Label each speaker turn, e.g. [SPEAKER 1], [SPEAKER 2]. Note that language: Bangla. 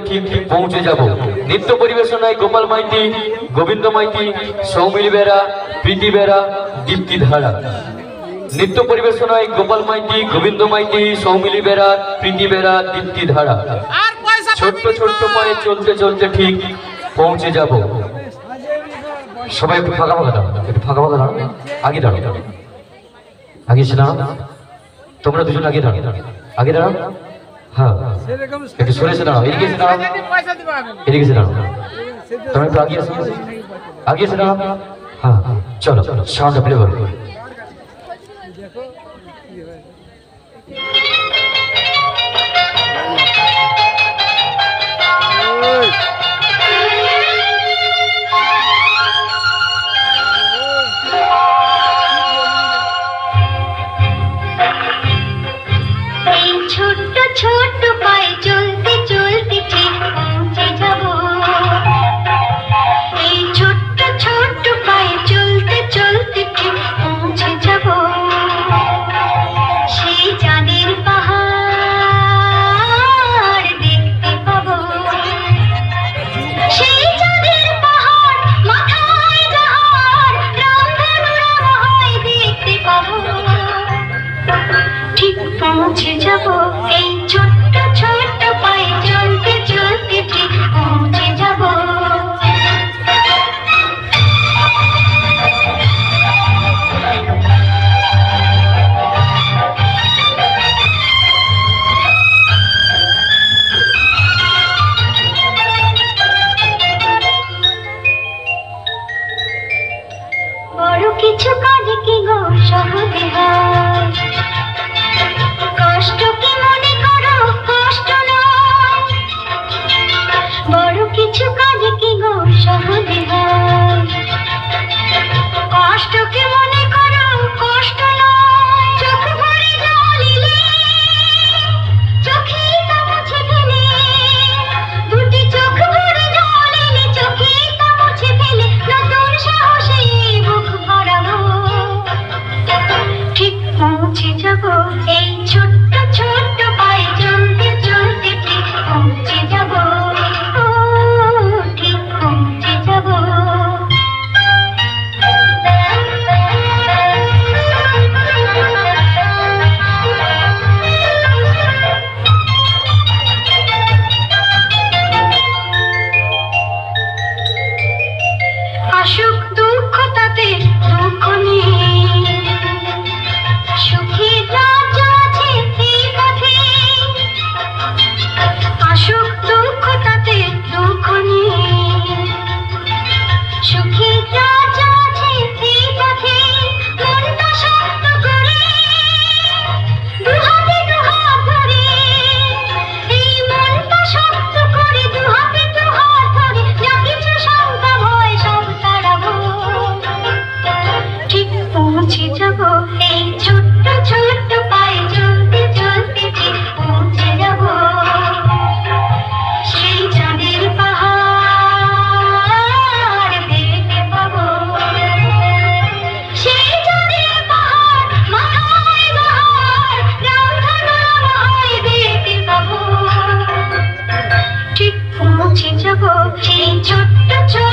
[SPEAKER 1] পৌঁছে যাব। নৃত্য পরিবেশনায় গোপাল মাইতি গোবিন্দ মাইতি সৌমিল বেরা প্রীতি বেরা দীপ্তি ধারা। নৃত্য পরিবেশনায় গোপাল মাইতি গোবিন্দ মাইতি সৌমিলি বেরা প্রীতি বেরা দীপ্তি ধারা। ছোট্ট ছোট্ট পায়ে চলতে চলতে ঠিক পৌঁছে যাব। সবাই একটু ফাঁকা ফাঁকা দাঁড়াও একটু ফাঁকা ফাঁকা দাঁড়াও। আগে দাঁড়াও। আগে এসে দাঁড়াও। তোমরা দুজন আগে দাঁড়াও। আগে দাঁড়াও। হ্যাঁ। একটু সরে এসে দাঁড়াও এদিকে এসে দাঁড়াও
[SPEAKER 2] পয়সা দিবা আমি
[SPEAKER 1] এদিকে এসে দাঁড়াও তোমরা একটু আগে এসে আগে এসে দাঁড়াও হ্যাঁ চলো সাউন্ডটা প্লে করো
[SPEAKER 3] এই ছোট্ট ছোট্ট ঠিক পৌঁছে যাব। এই ছোট্ট ছোট্ট পায়ে চলতে চলতে ঠিক পৌঁছে যাব। কিছু কাজ কি গো সহজে পৌঁছে যাব এই ছোট্ট ছোট্ট পায়ে চলতে চলতে ঠিক পৌঁছে যাব। সেই চাঁদের পাহাড় দেখতে পাবো। সেই চাঁদের পাহাড়, মাথায় বাহার রামধনুরা দেখতে পাবো। ঠিক পৌঁছে যাব সেই ছোট্ট ছোট্ট